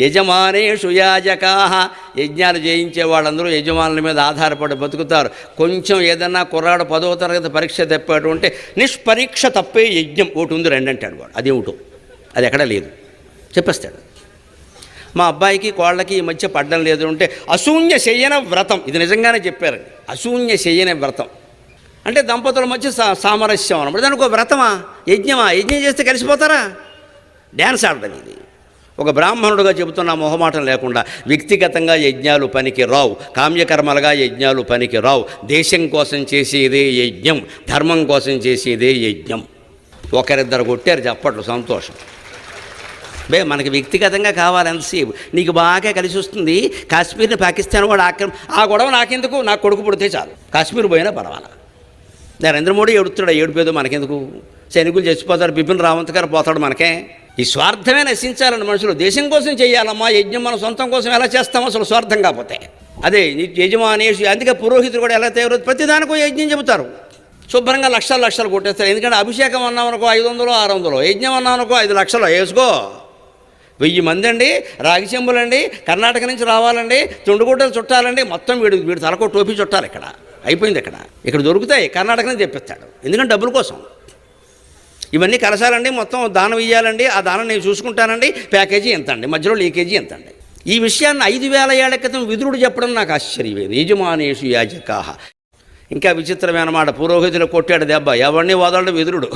యజమానేషు యాజకాహ. యజ్ఞాలు చేయించే వాళ్ళందరూ యజమానుల మీద ఆధారపడి బతుకుతారు. కొంచెం ఏదన్నా కుర్రాడు పదవ తరగతి పరీక్ష తప్పాడు అంటే నిష్పరీక్ష తప్పే యజ్ఞం. ఒకటి ఉంది రెండు అంటాడు వాడు. అది ఒకటి అది ఎక్కడా లేదు. చెప్పేస్తాడు. మా అబ్బాయికి కోళ్ళకి ఈ మధ్య పడ్డం లేదు అంటే అశూన్య శయన వ్రతం. ఇది నిజంగానే చెప్పారండి. అశూన్య శయన వ్రతం. అంటే దంపతుల మధ్య సా సామరస్యం అనమాట దానికి ఒక వ్రతమా? యజ్ఞమా? యజ్ఞం చేస్తే కలిసిపోతారా? డ్యాన్స్ ఆడడం ఇది. ఒక బ్రాహ్మణుడుగా చెబుతున్న మొహమాటం లేకుండా వ్యక్తిగతంగా యజ్ఞాలు పనికి రావు కామ్యకర్మలుగా యజ్ఞాలు పనికి రావు. దేశం కోసం చేసేదే యజ్ఞం ధర్మం కోసం చేసేదే యజ్ఞం. ఒకరిద్దరు కొట్టారు చెప్పట్లు సంతోషం. బే మనకి వ్యక్తిగతంగా కావాలి ఎంతసేపు? నీకు బాగా కలిసి వస్తుంది. కాశ్మీర్ని పాకిస్తాన్ వాడు ఆక్రమ ఆ గొడవ నాకెందుకు? నాకు కొడుకు పుడితే చాలు. కాశ్మీర్ పోయినా పర్వాలా? నరేంద్ర మోడీ ఎడుతాడు ఏడిపోయేదో మనకెందుకు? సైనికులు చచ్చిపోతారు బిపిన్ రావంత్ గారు పోతాడు మనకే. ఈ స్వార్థమే నశించాలని మనుషులు దేశం కోసం చేయాలమ్మా యజ్ఞం మన సొంతం కోసం ఎలా చేస్తామో అసలు స్వార్థం కాకపోతే. అదే నీ యజమానేషు అందుకే పురోహితులు కూడా ఎలా తయారు ప్రతిదానికో యజ్ఞం చెబుతారు. శుభ్రంగా లక్షలు లక్షలు కొట్టేస్తారు. ఎందుకంటే అభిషేకం అన్నామనుకో ఐదు వందలు ఆరు వందలు. యజ్ఞం అన్నామనుకో ఐదు లక్షలు. వేసుకో. వెయ్యి మంది అండి రాగి చెంబులండి కర్ణాటక నుంచి రావాలండి తుండుగుడ్డలు చుట్టాలండి మొత్తం వీడు వీడు తలకో టోపీ చుట్టాలి ఇక్కడ. అయిపోయింది ఇక్కడ. ఇక్కడ దొరుకుతాయి. కర్ణాటక నుంచి తెప్పిస్తాడు. ఎందుకంటే డబ్బుల కోసం. ఇవన్నీ కలసాలండి మొత్తం దానం ఇవ్వాలండి ఆ దానం నేను చూసుకుంటానండి. ప్యాకేజీ ఎంత అండి మధ్యలో లీకేజీ ఎంత అండి ఈ విషయాన్ని ఐదు వేల ఏళ్ళ క్రితం విదురుడు చెప్పడం నాకు ఆశ్చర్యమైంది యజమానేషు యాజకాహ. ఇంకా విచిత్రమైన మాట పురోహితులు కొట్టాడు దెబ్బ. ఎవరిని వదలడు విదురుడు?